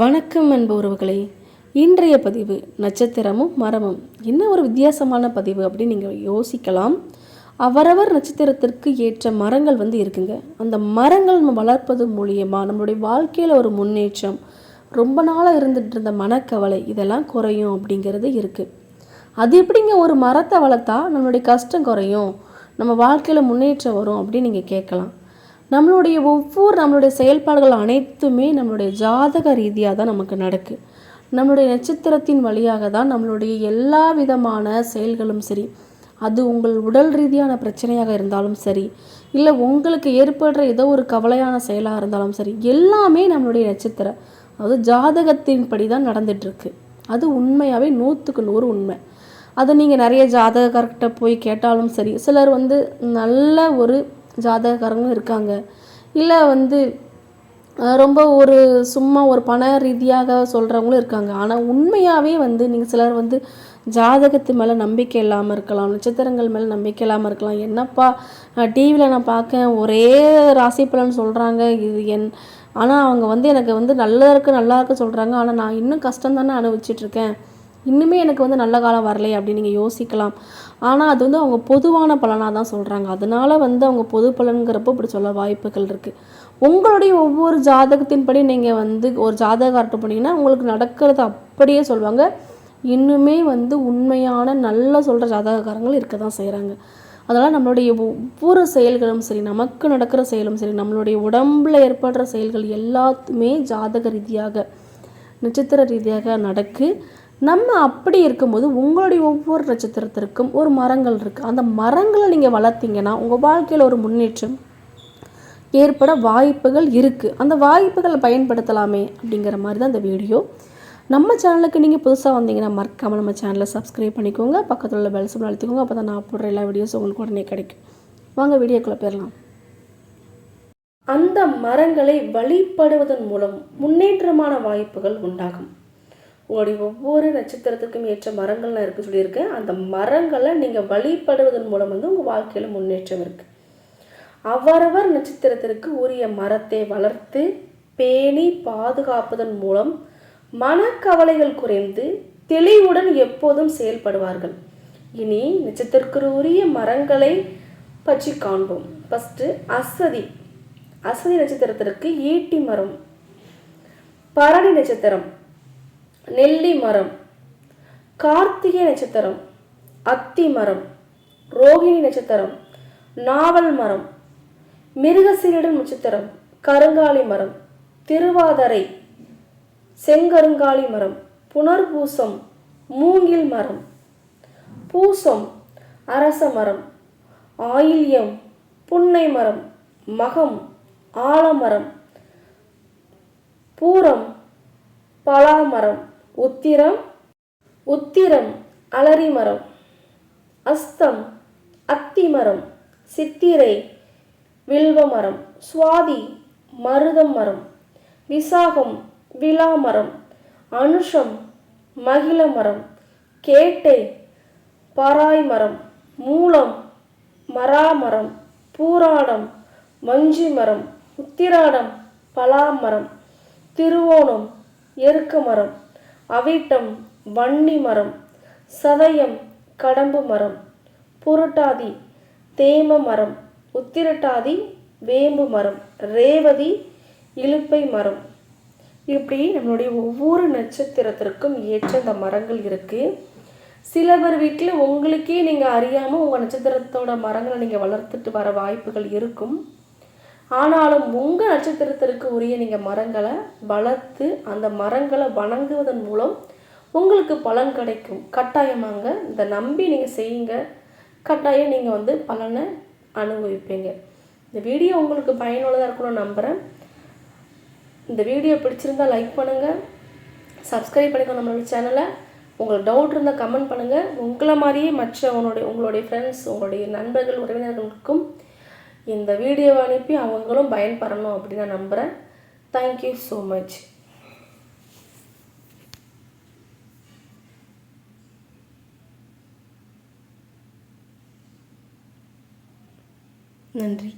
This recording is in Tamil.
வணக்கம் அன்பு உறவுகளே. இன்றைய பதிவு நட்சத்திரமும் மரமும். என்ன ஒரு வித்தியாசமான பதிவு அப்படின்னு நீங்கள் யோசிக்கலாம். அவரவர் நட்சத்திரத்திற்கு ஏற்ற மரங்கள் வந்து இருக்குங்க. அந்த மரங்கள் நம்ம வளர்ப்பது மூலியமாக நம்மளுடைய வாழ்க்கையில் ஒரு முன்னேற்றம் ரொம்ப நாளாக இருந்துட்டு இருந்த மனக்கவலை இதெல்லாம் குறையும் அப்படிங்கிறது இருக்குது அது எப்படிங்க ஒரு மரத்தை வளர்த்தா நம்மளுடைய கஷ்டம் குறையும் நம்ம வாழ்க்கையில் முன்னேற்றம் வரும் அப்படின்னு நீங்கள் கேட்கலாம். நம்மளுடைய ஒவ்வொரு நம்மளுடைய செயல்பாடுகள் அனைத்துமே நம்மளுடைய ஜாதக ரீதியாக தான் நமக்கு நடக்கு. நம்மளுடைய நட்சத்திரத்தின் வழியாக தான் நம்மளுடைய எல்லா விதமான செயல்களும் சரி அது உங்கள் உடல் ரீதியான பிரச்சனையாக இருந்தாலும் சரி இல்லை உங்களுக்கு ஏற்படுற ஏதோ ஒரு கவலையான செயலாக இருந்தாலும் சரி எல்லாமே நம்மளுடைய நட்சத்திரம் அதாவது ஜாதகத்தின்படி தான் நடந்துகிட்ருக்கு அது உண்மையாகவே நூற்றுக்கு நூறு உண்மை. அதை நீங்கள் நிறைய ஜாதகர்கிட்ட போய் கேட்டாலும் சரி சிலர் வந்து நல்ல ஒரு ஜாதகக்காரங்களும் இருக்காங்க. இல்லை வந்து ரொம்ப ஒரு சும்மா ஒரு பண ரீதியாக சொல்கிறவங்களும் இருக்காங்க. ஆனால் உண்மையாகவே வந்து நீங்கள் சிலர் வந்து ஜாதகத்து மேலே நம்பிக்கை இல்லாமல் இருக்கலாம் நட்சத்திரங்கள் மேலே நம்பிக்கை இல்லாமல் இருக்கலாம். என்னப்பா டிவியில் நான் பார்க்கேன் ஒரே ராசி பலன் சொல்கிறாங்க இது என் ஆனால் அவங்க வந்து எனக்கு வந்து நல்லா இருக்கு நல்லா இருக்கு சொல்கிறாங்க ஆனால் நான் இன்னும் கஷ்டம் தானே அனுபவிச்சிட்ருக்கேன் இன்னுமே எனக்கு வந்து நல்ல காலம் வரலையே அப்படின்னு நீங்கள் யோசிக்கலாம். ஆனால் அது வந்து அவங்க பொதுவான பலனாக தான் சொல்கிறாங்க அதனால வந்து அவங்க பொது பலன்கிறப்போ இப்படி சொல்ல வாய்ப்புகள் இருக்குது உங்களுடைய ஒவ்வொரு ஜாதகத்தின்படி நீங்கள் வந்து ஒரு ஜாதகார்ட்ட போனீங்கன்னா உங்களுக்கு நடக்கிறது அப்படியே சொல்லுவாங்க. இன்னுமே வந்து உண்மையான நல்லா சொல்கிற ஜாதகக்காரங்கள் இருக்க தான் செய்கிறாங்க அதனால் நம்மளுடைய ஒவ்வொரு செயல்களும் சரி நமக்கு நடக்கிற செயலும் சரி நம்மளுடைய உடம்புல ஏற்படுற செயல்கள் எல்லாத்துமே ஜாதக ரீதியாக நட்சத்திர ரீதியாக நடக்கு. நம்ம அப்படி இருக்கும்போது உங்களுடைய ஒவ்வொரு நட்சத்திரத்திற்கும் ஒரு மரங்கள் இருக்குது அந்த மரங்களை நீங்கள் வளர்த்தீங்கன்னா உங்கள் வாழ்க்கையில் ஒரு முன்னேற்றம் ஏற்பட வாய்ப்புகள் இருக்குது அந்த வாய்ப்புகளை பயன்படுத்தலாமே அப்படிங்கிற மாதிரி தான் இந்த வீடியோ. நம்ம சேனலுக்கு நீங்கள் புதுசாக வந்தீங்கன்னா மறக்காமல் நம்ம சேனலை சப்ஸ்கிரைப் பண்ணிக்கோங்க. பக்கத்தில் உள்ள பெல் சிம்பிள் அழுத்திக்கோங்க. அப்போ தான் நான் போடுற எல்லா வீடியோஸும் உங்களுக்கு உடனே கிடைக்கும். வாங்க வீடியோக்குள்ளே போயிடலாம். அந்த மரங்களை வழிபடுவதன் மூலம் முன்னேற்றமான வாய்ப்புகள் உண்டாகும். உங்களுடைய ஒவ்வொரு நட்சத்திரத்துக்கும் ஏற்ற மரங்கள்லாம் இருக்குது சொல்லியிருக்கேன். அந்த மரங்களை நீங்கள் வழிபடுவதன் மூலம் வந்து உங்கள் வாழ்க்கையில் முன்னேற்றம் இருக்குது அவரவர் நட்சத்திரத்திற்கு உரிய மரத்தை வளர்த்து பேணி பாதுகாப்பதன் மூலம் மனக்கவலைகள் குறைந்து தெளிவுடன் எப்போதும் செயல்படுவார்கள். இனி நட்சத்திரத்திற்கு உரிய மரங்களை பற்றி காண்போம். ஃபஸ்ட்டு அசதி. அசதி நட்சத்திரத்திற்கு ஈட்டி மரம். பரணி நட்சத்திரம். நெல்லி மரம் கார்த்திகை நட்சத்திரம் அத்தி மரம் ரோகிணி நட்சத்திரம் நாவல் மரம் மிருகசீரிடம் நட்சத்திரம் கருங்காலி மரம் திருவாதரை செங்கருங்காலி மரம் புனர்பூசம் மூங்கில் மரம் பூசம் அரச மரம் ஆயில்யம் புன்னை மரம் மகம் ஆலமரம் பூரம் பலாமரம் உத்திரம் உத்திரம் அலரிமரம் அஸ்தம் அத்திமரம் சித்திரை வில்வமரம் சுவாதி மருதம் மரம் விசாகம் விலாமரம் அனுஷம் மகிழ மரம் கேட்டை பராய் மரம் மூலம் மராமரம் பூராடம் வஞ்சி மரம் உத்திராடம் பலாமரம் திருவோணம் எருக்க மரம் அவிட்டம் வன்னி மரம் சதயம் கடம்பு மரம் புரட்டாதி தேம மரம் உத்திரட்டாதி வேம்பு மரம் ரேவதி இலுப்பை மரம். இப்படி நம்மளுடைய ஒவ்வொரு நட்சத்திரத்திற்கும் ஏற்ற அந்த மரங்கள் இருக்குது சில பேர் வீட்டில் உங்களுக்கே நீங்கள் அறியாமல் உங்கள் நட்சத்திரத்தோட மரங்களை நீங்கள் வளர்த்துட்டு வர வாய்ப்புகள் இருக்கும். ஆனாலும் உங்கள் நட்சத்திரத்திற்கு உரிய நீங்கள் மரங்களை வளர்த்து அந்த மரங்களை வணங்குவதன் மூலம் உங்களுக்கு பலன் கிடைக்கும். கட்டாயமாங்க. இதை நம்பி நீங்கள் செய்யுங்க. கட்டாயம் நீங்கள் வந்து பலனை அனுபவிப்பீங்க. இந்த வீடியோ உங்களுக்கு பயனுள்ளதாக இருக்கணும்னு நம்புகிறேன் இந்த வீடியோ பிடிச்சிருந்தா லைக் பண்ணுங்கள் சப்ஸ்கிரைப் பண்ணிக்கணும் நம்மளோட சேனலை. உங்களுக்கு டவுட் இருந்தால் கமெண்ட் பண்ணுங்கள் உங்களை மாதிரியே மற்ற உங்களுடைய உங்களுடைய ஃப்ரெண்ட்ஸ் உங்களுடைய நண்பர்கள் உறவினர்களுக்கும் இந்த வீடியோவை அனுப்பி அவங்களும் பயன்பெறணும் அப்படின்னு நான் நம்புகிறேன் தேங்க்யூ ஸோ மச் நன்றி.